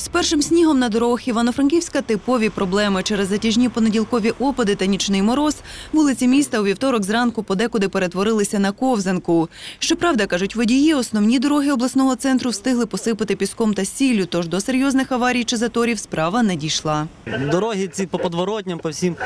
З першим снігом на дорогах Івано-Франківська типові проблеми. Через затяжні понеділкові опади та нічний мороз вулиці міста у вівторок зранку подекуди перетворилися на ковзанку. Щоправда, кажуть водії, основні дороги обласного центру встигли посипати піском та сіллю, тож до серйозних аварій чи заторів справа не дійшла. Дороги ці по подворотням, по всім,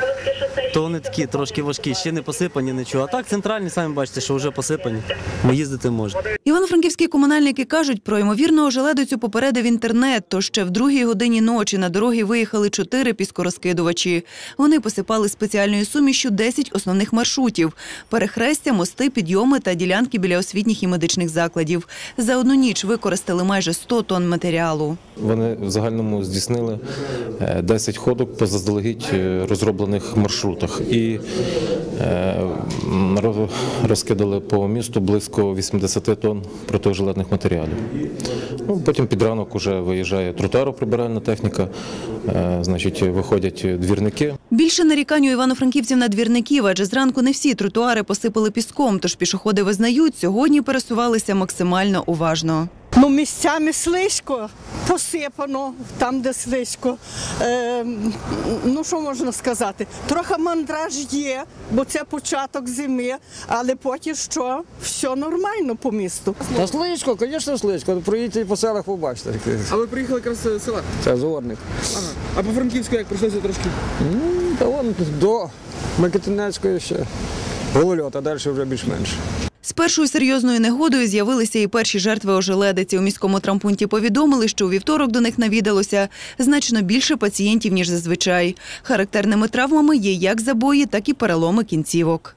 то вони такі трошки важкі, ще не посипані, нічого. А так центральні, самі бачите, що вже посипані. Ми їздити можемо. Івано-франківські комунальники кажуть, про ймовірного желедицю попередив інтернет, то ще в другій годині ночі на дороги виїхали чотири піскорозкидувачі. Вони посипали спеціальною сумішю 10 основних маршрутів – перехрестя, мости, підйоми та ділянки біля освітніх і медичних закладів. За одну ніч використали майже 100 тонн матеріалу. Вони в загальному здійснили е, 10 ходок по заздалегідь е, розроблених маршрутах і е, розкидали по місту близько 80 тонн протижилетних матеріалів. Ну, потім під ранок вже виїжджає тротуароприбиральна техніка, е, значить, виходять двірники. Більше нарікань у івано-франківців на двірників, адже зранку не всі тротуари посипали піском, тож пішоходи визнають, сьогодні пересувалися максимально уважно. Ну, місцями слизько, посипано, там, де слизько. Е, ну, що можна сказати? Трохи мандраж є, бо це початок зими, але поки що все нормально по місту. Та слизько, звісно, слизько. Проїдьте по селах, побачите. А ви приїхали якраз з села? Це зорник. Ага. А по Франківську як пройшлося трошки? Та вон до Микитинецької ще. Голольот, а далі вже більш-менш. З першою серйозною негодою з'явилися і перші жертви ожеледиці. У міському трампунті повідомили, що у вівторок до них навідалося значно більше пацієнтів, ніж зазвичай. Характерними травмами є як забої, так і переломи кінцівок.